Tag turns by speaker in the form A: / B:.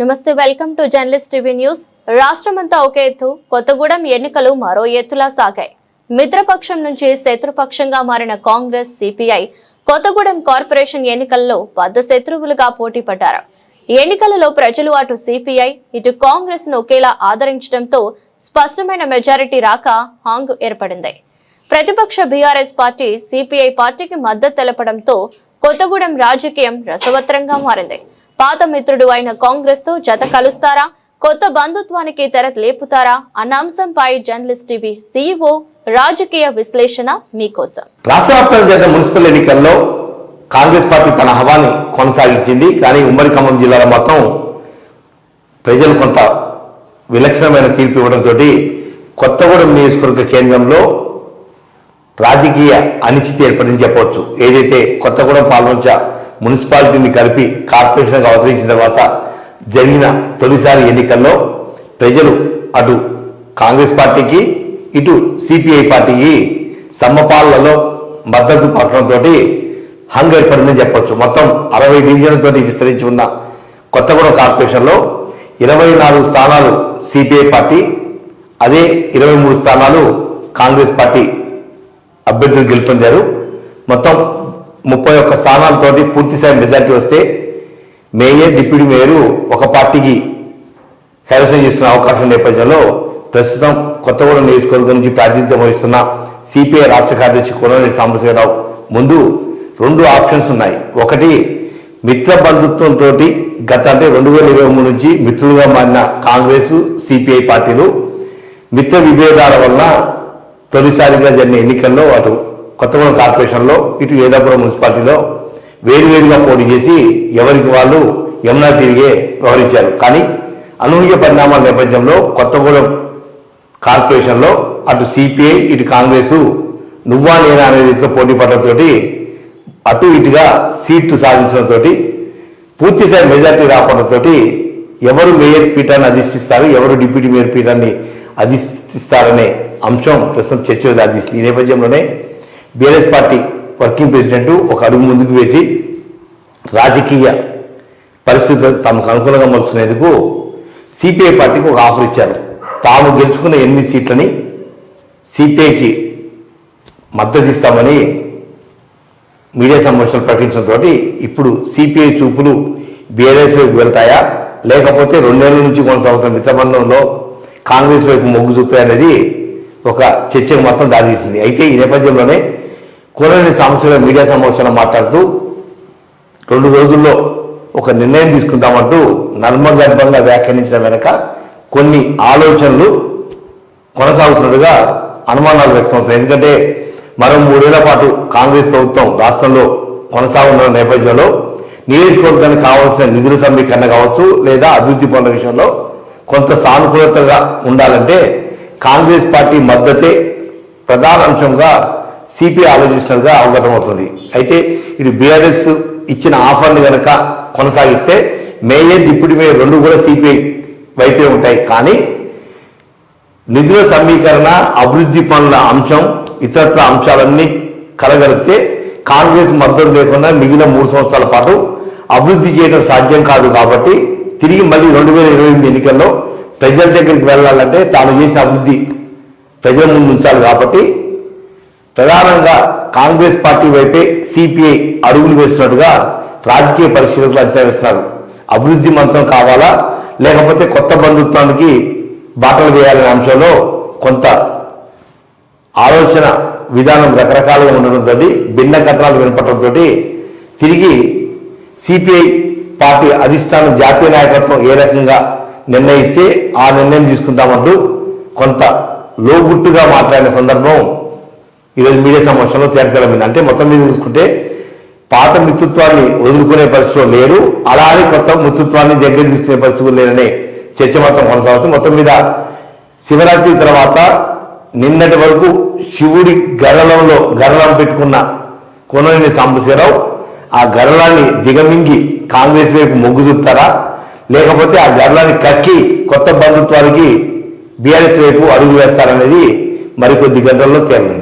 A: నమస్తే welcome to journalist TV news. రాష్ట్రమంతా ఒక ఎత్తు కొత్తగూడెం ఎన్నికలు మరో ఎత్తులా సాగాయి. మిత్రపక్షం నుంచి శత్రుపక్షంగా మారిన కాంగ్రెస్ సిపిఐ కొత్తగూడెం కార్పొరేషన్ ఎన్నికల్లో పెద్ద శత్రువులుగా పోటీ పడ్డారు. ఎన్నికలలో ప్రజలు అటు సిపిఐ ఇటు కాంగ్రెస్ను ఒకేలా ఆదరించడంతో స్పష్టమైన మెజారిటీ రాక హాంగ్ ఏర్పడింది. ప్రతిపక్ష బీఆర్ఎస్ పార్టీ సిపిఐ పార్టీకి మద్దతు తెలపడంతో కొత్తగూడెం రాజకీయం రసవత్రంగా మారింది. పాత మిత్రుడు అయిన కాంగ్రెస్తో జత కలుస్తారా? కొత్త బంధుత్వానికి తెర లేపుతారా? అన్న అంశంపై జర్నలిస్ట్ టీవీ సీఈఓ రాజకీయ విశ్లేషణ మీకోసం.
B: రాష్ట్ర వ్యాప్తంగా జరిగిన మున్సిపల్ ఎన్నికల్లో కాంగ్రెస్ పార్టీ తన హవాని కొనసాగించింది. కానీ ఉమ్మడి ఖమ్మం జిల్లాలో మాత్రం ప్రజలు కొంత విలక్షణమైన తీర్పు ఇవ్వడంతో కొత్తగూడెం నియోజకవర్గ కేంద్రంలో రాజకీయ అనిశ్చితి ఏర్పడింది చెప్పవచ్చు. ఏదైతే కొత్తగూడెం పాల్వంచ మున్సిపాలిటీని కలిపి కార్పొరేషన్గా అవతరించిన తర్వాత జరిగిన తొలిసారి ఎన్నికల్లో ప్రజలు అటు కాంగ్రెస్ పార్టీకి ఇటు సిపిఐ పార్టీకి సమపాలలో మద్దతు పట్టడంతో హంగ్ ఏర్పడిందని చెప్పొచ్చు. మొత్తం అరవై డివిజన్లతో విస్తరించి ఉన్న కొత్తగూడెం కార్పొరేషన్లో ఇరవై నాలుగు స్థానాలు సిపిఐ పార్టీ అదే ఇరవై మూడు స్థానాలు కాంగ్రెస్ పార్టీ అభ్యర్థులు గెలుపొందారు. మొత్తం ముప్పై ఒక్క స్థానాలతోటి పూర్తిస్థాయి మెజార్టీ వస్తే మేయర్ డిప్యూటీ మేయరు ఒక పార్టీకి కైవసం చేస్తున్న అవకాశం నేపథ్యంలో ప్రస్తుతం కొత్తగూడెం నియోజకవర్గం నుంచి ప్రాతినిధ్యం వహిస్తున్న సిపిఐ రాష్ట్ర కార్యదర్శి కోనరెడ్డి సాంబశివరావు. ముందు రెండు ఆప్షన్స్ ఉన్నాయి. ఒకటి మిత్ర బంధుత్వంతో గత అంటే రెండు వేల ఇరవై మూడు నుంచి మిత్రులుగా మారిన కాంగ్రెస్ సిపిఐ పార్టీలు మిత్ర విభేదాల వలన తొలిసారిగా జరిగిన ఎన్నికల్లో అటు కొత్తగూడెం కార్పొరేషన్లో ఇటు ఏదాపురం మున్సిపాలిటీలో వేరువేరుగా పోటీ చేసి ఎవరికి వాళ్ళు యమునా తిరిగే వ్యవహరించారు. కానీ అనూహ్య పరిణామాల నేపథ్యంలో కొత్తగూడెం కార్పొరేషన్లో అటు సిపిఐ ఇటు కాంగ్రెస్ నువ్వా నేనా అనే రీతిలో పోటీ పడడంతో అటు ఇటుగా సీట్లు సాధించడంతో పూర్తిస్థాయి మెజార్టీ రావడంతో ఎవరు మేయర్ పీఠాన్ని అధిష్టిస్తారు ఎవరు డిప్యూటీ మేయర్ పీఠాన్ని అధిష్టిస్తారనే అంశం ప్రస్తుతం చర్చ దారితీస్తుంది ఈ నేపథ్యంలోనే బీఆర్ఎస్ పార్టీ వర్కింగ్ ప్రెసిడెంట్ ఒక అడుగు ముందుకు వేసి రాజకీయ పరిస్థితులు తమకు అనుకూలంగా మలుచుకునేందుకు సిపిఐ పార్టీకి ఒక ఆఫర్ ఇచ్చారు. తాము గెలుచుకున్న ఎనిమిది సీట్లని సిపిఐకి మద్దతు ఇస్తామని మీడియా సమావేశాలు ప్రకటించడంతో ఇప్పుడు సిపిఐ చూపులు బీఆర్ఎస్ వైపు వెళ్తాయా? లేకపోతే రెండేళ్ళ నుంచి కొనసాగుతున్న మిత్రబంధంలో కాంగ్రెస్ వైపు మొగ్గు చూపుతాయనేది ఒక చర్చకు మొత్తం దారితీసింది. అయితే ఈ నేపథ్యంలోనే కోరని సమస్యలో మీడియా సమావేశంలో మాట్లాడుతూ రెండు రోజుల్లో ఒక నిర్ణయం తీసుకుంటామంటూ నర్మగర్భంగా వ్యాఖ్యానించిన వెనక కొన్ని ఆలోచనలు కొనసాగుతున్నట్టుగా అనుమానాలు వ్యక్తమవుతాయి ఎందుకంటే మరో మూడేళ్ళ పాటు కాంగ్రెస్ ప్రభుత్వం రాష్ట్రంలో కొనసాగుతున్న నేపథ్యంలో నియోజకవర్గానికి కావాల్సిన నిధుల సమీకరణ కావచ్చు లేదా అభివృద్ధి పనుల విషయంలో కొంత సానుకూలతగా ఉండాలంటే కాంగ్రెస్ పార్టీ మద్దతే ప్రధాన అంశంగా సిపిఐ ఆలోచిస్తున్నట్టుగా అవగతమవుతుంది. అయితే ఇటు బీఆర్ఎస్ ఇచ్చిన ఆఫర్ని కనుక కొనసాగిస్తే మేయర్ డిప్యూటీ మేయర్ రెండు కూడా సిపిఐ వైపే ఉంటాయి. కానీ నిధుల సమీకరణ అభివృద్ధి పనుల అంశం ఇతరత్ర అంశాలన్నీ కలగలిపితే కాంగ్రెస్ మద్దతు లేకుండా మిగిలిన మూడు సంవత్సరాల పాటు అభివృద్ధి చేయడం సాధ్యం కాదు కాబట్టి తిరిగి మళ్ళీ రెండు వేల ఇరవై ఎనిమిది ఎన్నికల్లో ప్రజల దగ్గరికి వెళ్ళాలంటే తాను చేసిన అభివృద్ధి ప్రజల ముందు ఉంచాలి కాబట్టి ప్రధానంగా కాంగ్రెస్ పార్టీ వైపే సిపిఐ అడుగులు వేస్తున్నట్టుగా రాజకీయ పరిశీలకులు అంచనా వేస్తున్నారు అభివృద్ధి మంత్రం కావాలా? లేకపోతే కొత్త బంధుత్వానికి బాటలు వేయాలనే అంశంలో కొంత ఆలోచన విధానం రకరకాలుగా ఉండడంతో భిన్న కథనాలు వినపడంతో తిరిగి సిపిఐ పార్టీ అధిష్టానం జాతీయ నాయకత్వం ఏ రకంగా నిర్ణయిస్తే ఆ నిర్ణయం తీసుకుంటామంటూ కొంత లోగుట్టుగా మాట్లాడిన సందర్భం ఈరోజు మీడియా సమావేశంలో తేటతెల్లమైంది అంటే మొత్తం మీద చూసుకుంటే పాత మిత్రుత్వాన్ని వదులుకునే పరిస్థితులు లేరు. అలానే కొత్త మిత్రుత్వాన్ని దగ్గర తీసుకునే పరిస్థితులు లేరనే చర్చ మొత్తం కొనసాగుతుంది. మొత్తం మీద శివరాత్రి తర్వాత నిన్నటి వరకు శివుడి గరళంలో గరళం పెట్టుకున్న కొనని సాంబశివరావు ఆ గరళాన్ని దిగమింగి కాంగ్రెస్ వైపు మొగ్గు చూపుతారా? లేకపోతే ఆ గరళాన్ని కక్కి కొత్త బంధుత్వానికి బీఆర్ఎస్ వైపు అడుగు వేస్తారనేది మరికొద్ది గంటల్లో తేలింది